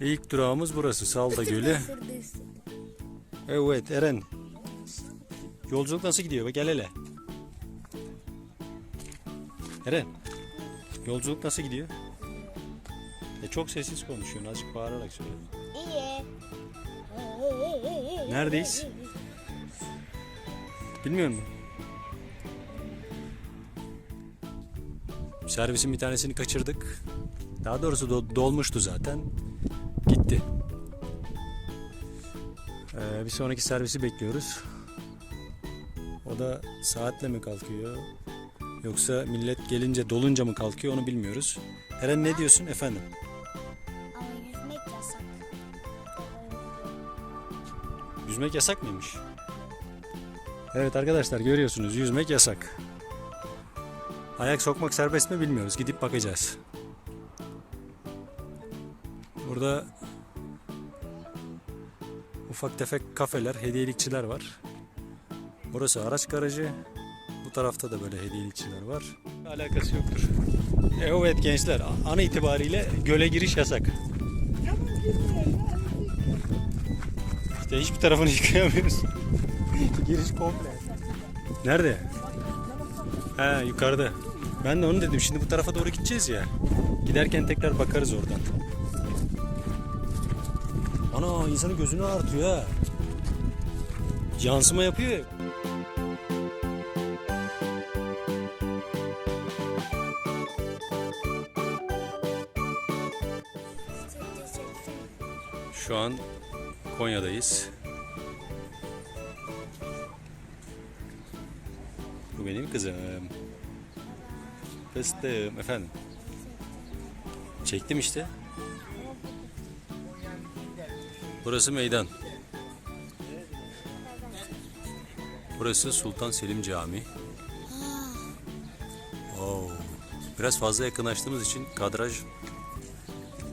İlk durağımız burası Salda Gölü. Evet Eren. Yolculuk nasıl gidiyor? Gel hele. Eren. Yolculuk nasıl gidiyor? E çok sessiz konuşuyorsun. Azıcık bağırarak söyle. İyi. Neredeyiz? Bilmiyor musun? Servisin bir tanesini kaçırdık. Daha doğrusu do- dolmuştu zaten. Gitti. Ee, bir sonraki servisi bekliyoruz. O da saatle mi kalkıyor? Yoksa millet gelince dolunca mı kalkıyor onu bilmiyoruz. Eren ne diyorsun efendim? Ama yüzmek yasak. Yüzmek yasak mıymış? Evet arkadaşlar görüyorsunuz yüzmek yasak. Ayak sokmak serbest mi bilmiyoruz. Gidip bakacağız. Burada ufak tefek kafeler, hediyelikçiler var. Burası araç garajı. Bu tarafta da böyle hediyelikçiler var. Alakası yoktur. E, Evet gençler an itibariyle göle giriş yasak. İşte hiçbir tarafını yıkayamıyoruz. Giriş komple. Nerede? Ha yukarıda. Ben de onu dedim. Şimdi bu tarafa doğru gideceğiz ya. Giderken tekrar bakarız oradan. Ana insanın gözünü ağrıtıyor ha. Yansıma yapıyor ya. Şu an Konya'dayız. Bu benim kızım. Fıstığım efendim. Çektim işte. Burası meydan. Burası Sultan Selim Camii. Oo. Biraz fazla yakınlaştığımız için kadraj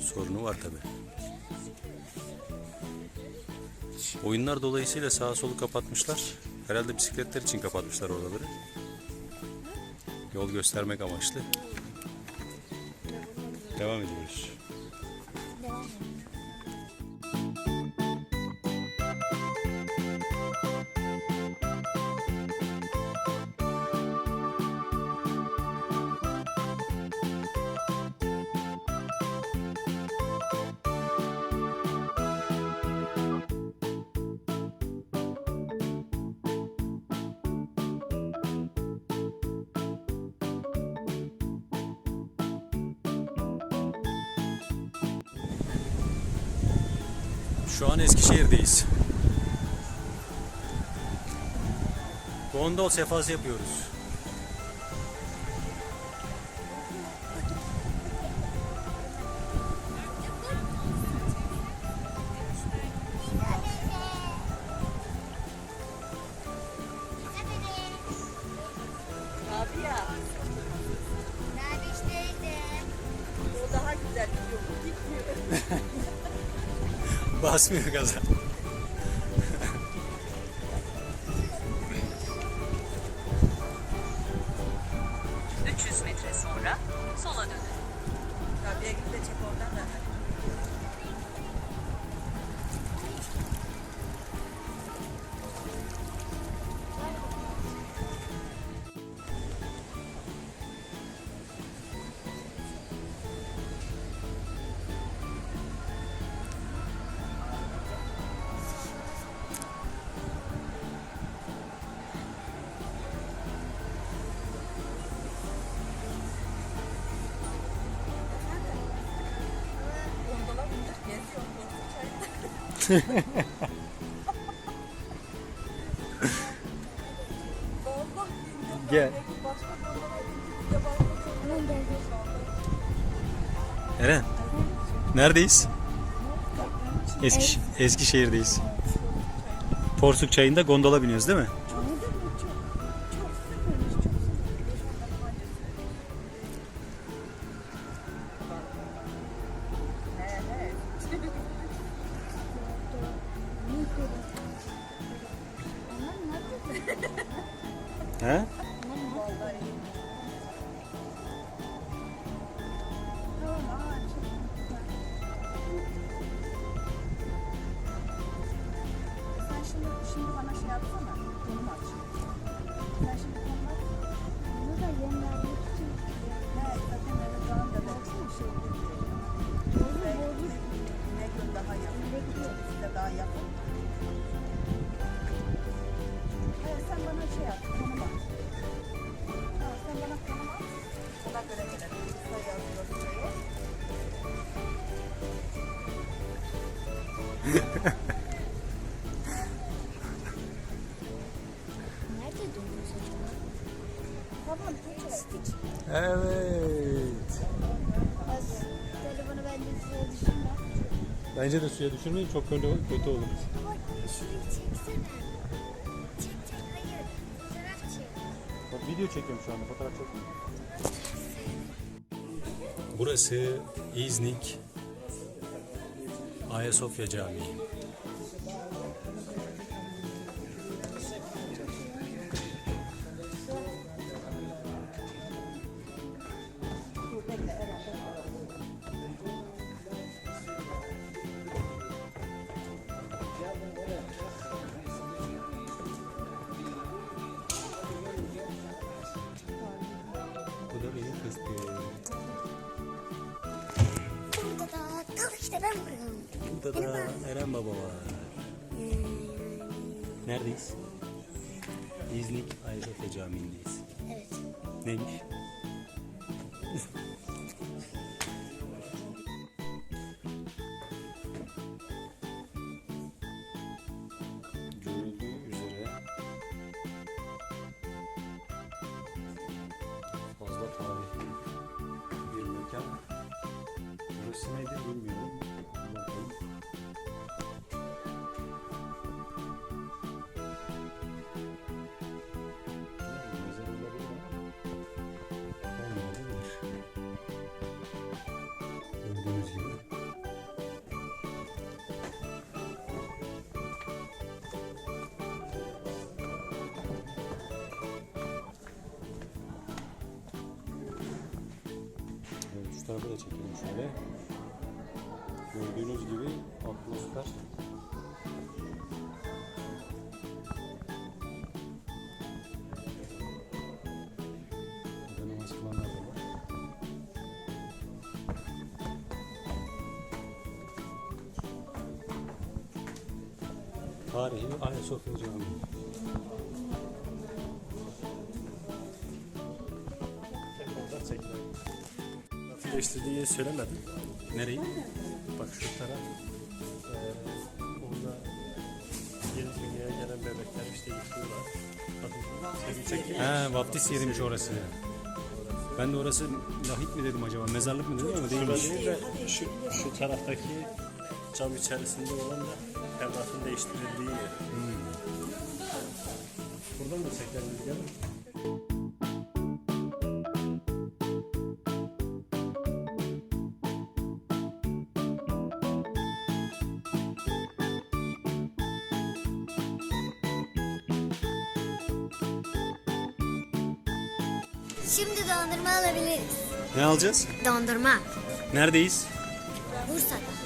sorunu var tabi. Oyunlar dolayısıyla sağa solu kapatmışlar. Herhalde bisikletler için kapatmışlar oraları. Yol göstermek amaçlı. Devam ediyoruz. Şu an Eskişehir'deyiz. Gondol sefası yapıyoruz. Basmıyor gaza. Geldi. Eren. Neredeyiz? Eskiş Eskişehir'deyiz. Porsuk çayında gondola biniyoruz değil mi? 要碰到你就很好吃 Evet. Bas, telefonu bence suya düşürme. Bence de suya düşürmeyin çok kötü, kötü olur. Baba şurayı çeksene. Çek çek hayır. Fotoğraf çek. Bak video çekiyorum şu anda fotoğraf çekmiyorum. Burası İznik Ayasofya Camii. Burada da Eren Baba var. Neredeyiz? İznik Ayasofya Camii'ndeyiz. Evet. Neymiş? Gördüğünüz gibi. Evet şu tarafa da çekelim şöyle. Gördüğünüz gibi atmosfer Tarihi Ayasofya Camii. Geçtirdiği yeri söylemedim. Nereyi? Bak şu taraf. Eee orada yeni dünyaya gelen bebekler işte yıkıyorlar. He vaftiz yeriymiş orası. Ben de orası lahit mi dedim acaba, mezarlık mı dedim ama Şurada değilmiş. değil de şu, şu taraftaki cam içerisinde olan da evlatın değiştirildiği yer. Buradan da çekelim gel. Şimdi dondurma alabiliriz. Ne alacağız? Dondurma. Neredeyiz? Bursa'da.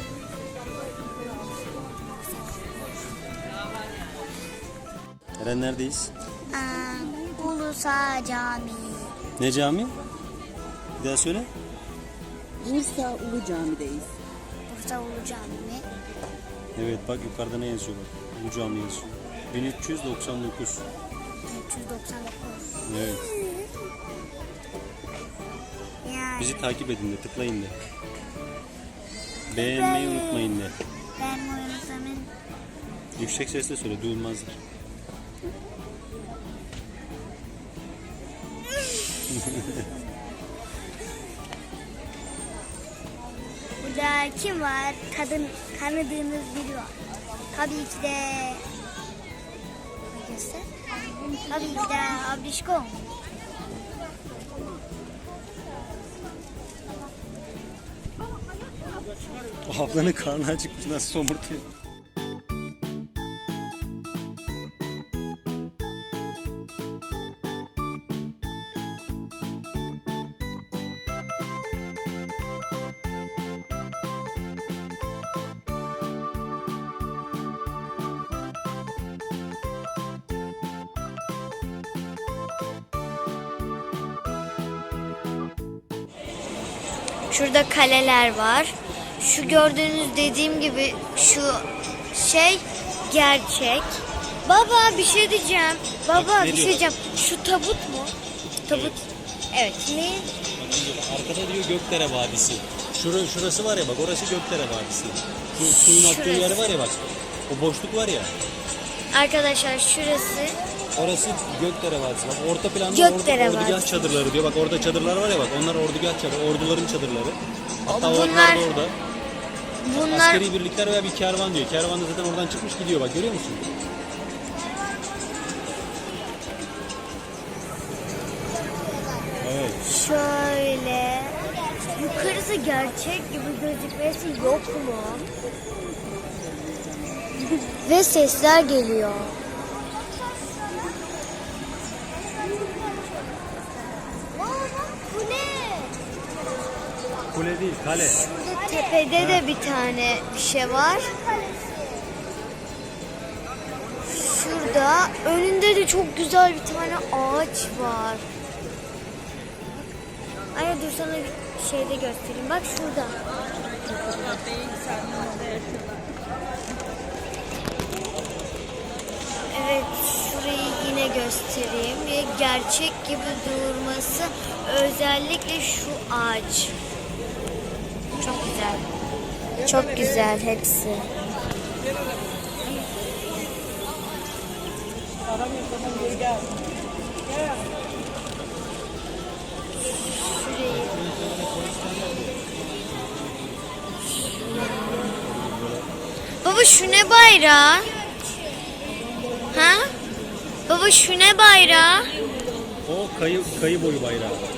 Eren neredeyiz? Aa, Ulusa Camii. Ne cami? Bir daha söyle. Bursa Ulu Cami'deyiz. Bursa Ulu Camii. Evet bak yukarıda ne yazıyor bak. Bu cami yazıyor. 1399. 399. Evet. Yani Bizi takip edin de tıklayın de. Beğenmeyi unutmayın de. ben oyunuzun Yüksek sesle söyle duyulmazdır. Burada kim var? Kadın tanıdığınız biri var. Tabii ki de göster? Tabii ki de Abrişko. Ablanın karnı acıkmış nasıl somurtuyor. Şurada kaleler var. Şu gördüğünüz dediğim gibi şu şey gerçek. Baba bir şey diyeceğim. Baba Ne bir şey diyorlar? diyeceğim. Şu tabut mu? Tabut. Evet. Ne? Arkada diyor Gökdere Vadisi. şura, şurası var ya bak orası Gökdere Vadisi. Şu suyun aktığı yer var ya bak. O boşluk var ya. Arkadaşlar şurası Orası Gökdere Vadisi. Bak orta planda Gökdere ordu, ordugah Vadisi. çadırları diyor. Bak orada çadırlar var ya bak. Onlar ordugah çadırı, orduların çadırları. Hatta onlar Bunlar- da orada. bunlar Askeri birlikler veya bir kervan diyor. Kervan da zaten oradan çıkmış gidiyor bak görüyor musun? Evet. şöyle yukarısı gerçek gibi gözükmesi yok mu? Ve sesler geliyor. Bu ne? Kule değil kale. Tepede de bir tane bir şey var. Şurada önünde de çok güzel bir tane ağaç var. Anne dur sana bir şeyde göstereyim. Bak şurada. Evet şurayı yine göstereyim. Gerçek gibi durması özellikle şu ağaç. Çok güzel. Çok güzel hepsi. Baba şu ne bayrağı? Ha? Baba şu ne bayrağı? O kayı, kayı boyu bayrağı.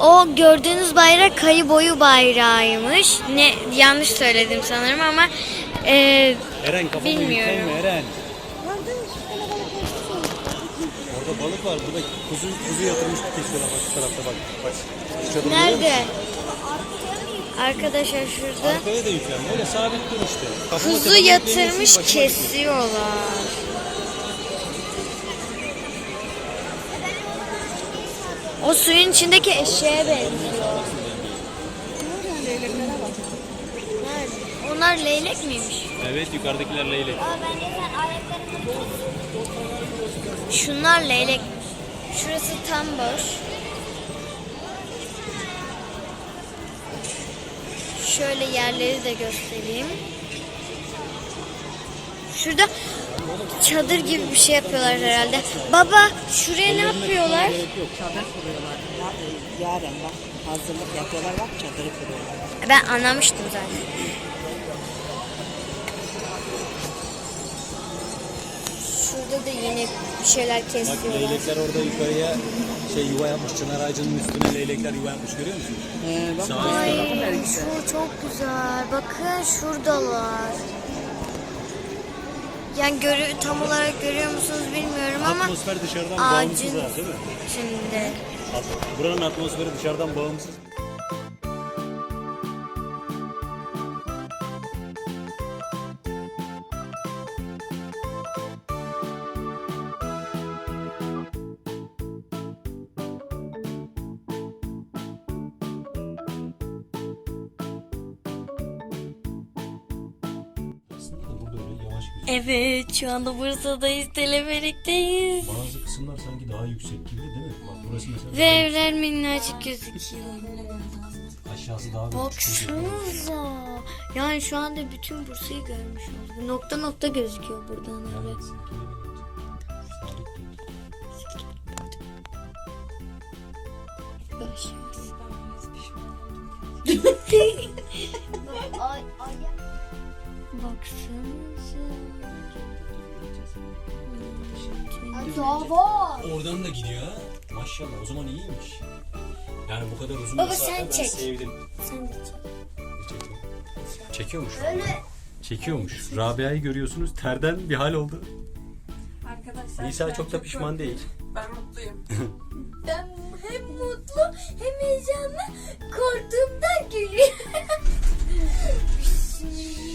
O gördüğünüz bayrak kayı boyu bayrağıymış. Ne yanlış söyledim sanırım ama e, Eren kafamı Bilmiyorum. yükselme Eren. Orada balık var. Burada kuzu, kuzu yatırmış kesiyorlar bak şu tarafta bak. bak. Nerede? Arkadaşlar şurada Arkaya da yüklenme. Öyle sabit dur işte. Kuzu yatırmış başıma gidiyor. kesiyorlar. O suyun içindeki eşeğe benziyor. Onlar leylek miymiş? Evet yukarıdakiler leylek. Şunlar leylek. Şurası tam boş. Şöyle yerleri de göstereyim. Şurada çadır gibi bir şey yapıyorlar herhalde. Baba şuraya ne yapıyorlar? Çadır kuruyorlar. Ya- Yaren bak hazırlık yapıyorlar bak çadırı kuruyorlar. Ben anlamıştım zaten. Şurada da yine bir şeyler Bak kesiyorlar. leylekler orada yukarıya şey yuva yapmış. Çınar ağacının üstüne leylekler yuva yapmış görüyor musun? Ee, bak Sağ Ay şu çok güzel. Bakın şuradalar. Yani görü tam olarak görüyor musunuz bilmiyorum ama Atmosfer dışarıdan ağacın bağımsız ha değil mi? At- Buranın atmosferi dışarıdan bağımsız. Şu anda Bursa'dayız. Teleferikteyiz. Bazı kısımlar sanki daha yüksek gibi değil mi? Bak burası mesela Ve evler minnacık gözüküyor. aşağısı daha büyük. Baksanıza. Yani şu anda bütün Bursa'yı görmüş olduk. Nokta nokta gözüküyor buradan evet. Baksanıza. Var. Oradan da gidiyor ha. Maşallah o zaman iyiymiş. Yani bu kadar uzun Baba mesafe sen ben çek. sevdim. Sen de çek. Çekiyor. Çekiyormuş. Öyle. Çekiyormuş. Rabia'yı görüyorsunuz terden bir hal oldu. Arkadaşlar Nisa çok da pişman değil. Ben mutluyum. Ben hem mutlu hem heyecanlı korktuğumdan gülüyorum.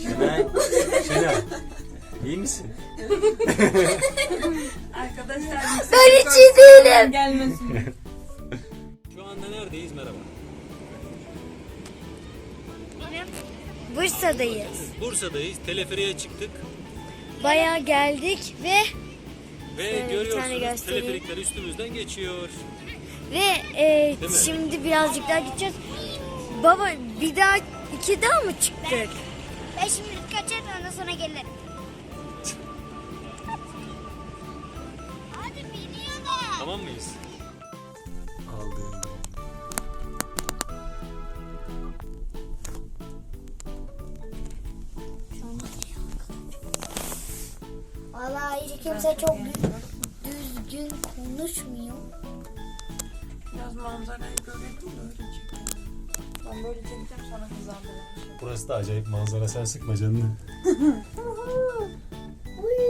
Şenay. Şenay. İyi misin? Arkadaşlar Ben hiç iyi değilim. gelmesin. Şu anda neredeyiz merhaba? Bursa'dayız. Bursa'dayız. Teleferiğe çıktık. Bayağı geldik ve Ve Şöyle bir tane görüyorsunuz göstereyim. teleferikler üstümüzden geçiyor. ve e, mi? şimdi birazcık daha gideceğiz. Baba bir daha iki daha mı çıktık? Ben şimdi kaçarım ondan sonra gelirim. Tamam mıyız? Aldım. Vallahi hiç kimse çok düzgün konuşmuyor. Biraz manzarayı görelim de öyle çekelim. Ben böyle çekeceğim sonra kızardım. Burası da acayip manzara. Sen sıkma canını.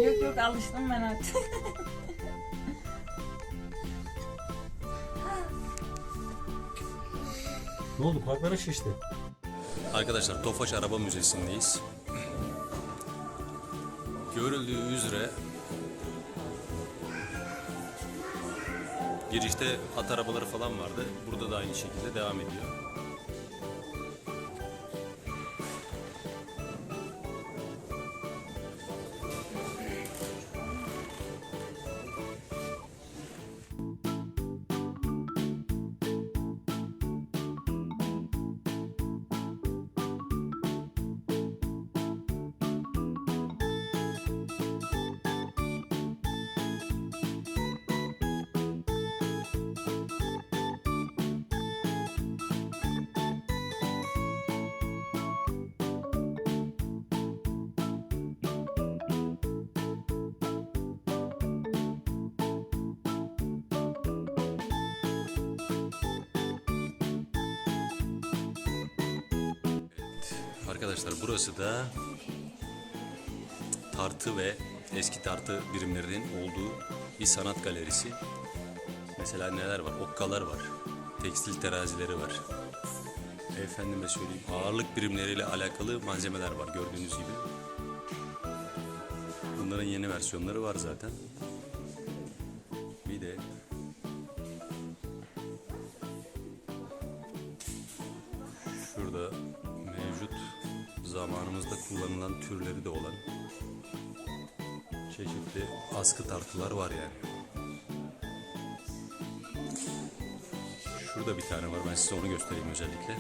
Yok yok alıştım ben artık. Ne oldu? Kulakların şişti. Arkadaşlar Tofaş Araba Müzesi'ndeyiz. Görüldüğü üzere girişte at arabaları falan vardı. Burada da aynı şekilde devam ediyor. Arkadaşlar burası da tartı ve eski tartı birimlerinin olduğu bir sanat galerisi. Mesela neler var? Okkalar var. Tekstil terazileri var. Efendime söyleyeyim ağırlık birimleriyle alakalı malzemeler var gördüğünüz gibi. Bunların yeni versiyonları var zaten. Bir de Şurada zamanımızda kullanılan türleri de olan çeşitli askı tartılar var yani. Şurada bir tane var ben size onu göstereyim özellikle.